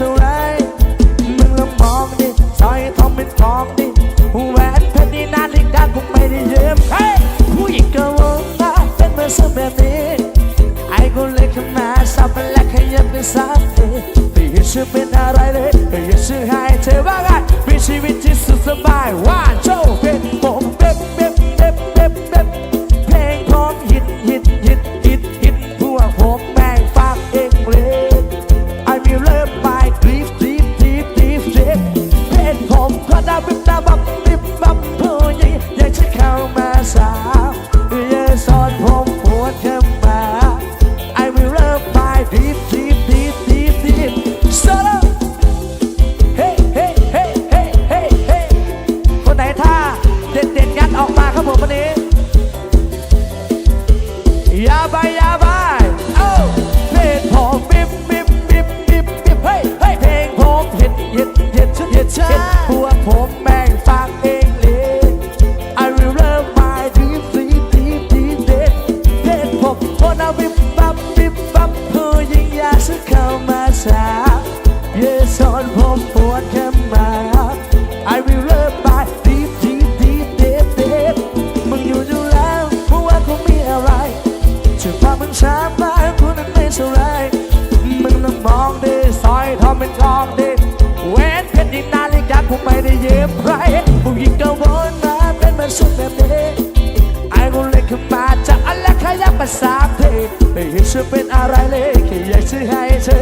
เท่าไรมึงลองมองดิสร้อยทองเป็นทองดิแหวนเพชรนี่นาฬิกาคงไม่ได้ยืมเฮ้ยผู้หญิงก็วงนะเป็นเหมือนเสื้อแบบนี้ไอ้คนเล็กขึ้นมาสับและขยับเป็นสามเทไม่เห็นชื่อเป็นอะไรเลยไม่เห็นชื่อให้เธอว่าไง ไปยาไปเอ้าเพลงผมบิบบิบบิบบิบบิบเฮ้ยเฮ้ยเพลงผมเห็ดเห็ดเห็ดเห็ดเห็ดพวกผมแม่งฟังเองเลย I will love my deep deep deep deep deep เพลงผมคนเอาบิบบับบิบบับผู้หญิงอยากจะเข้ามาสาวเยสอนผมปวดแค่มา จะพามึงช้ามาคุณนั้นไม่เท่าไรมึงต้องมองดิสร้อยทองเป็นทองดิเว้นเพชรยิ่งนาฬิกาคงไม่ได้ยืมใครผู้หญิงก็วนมาเป็นเหมือนสุดแบบนี้ไอ้คนเล็กขึ้นมาจากอันและขยับมาสามเพลไม่เห็นจะเป็นอะไรเลยแค่อยากจะให้เธอ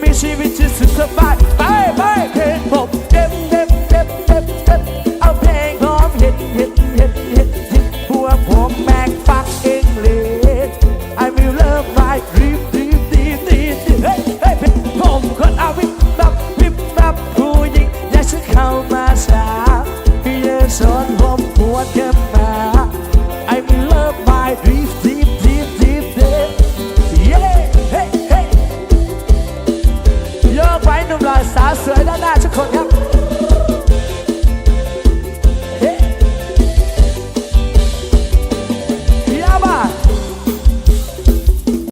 มีชีวิตที่สุด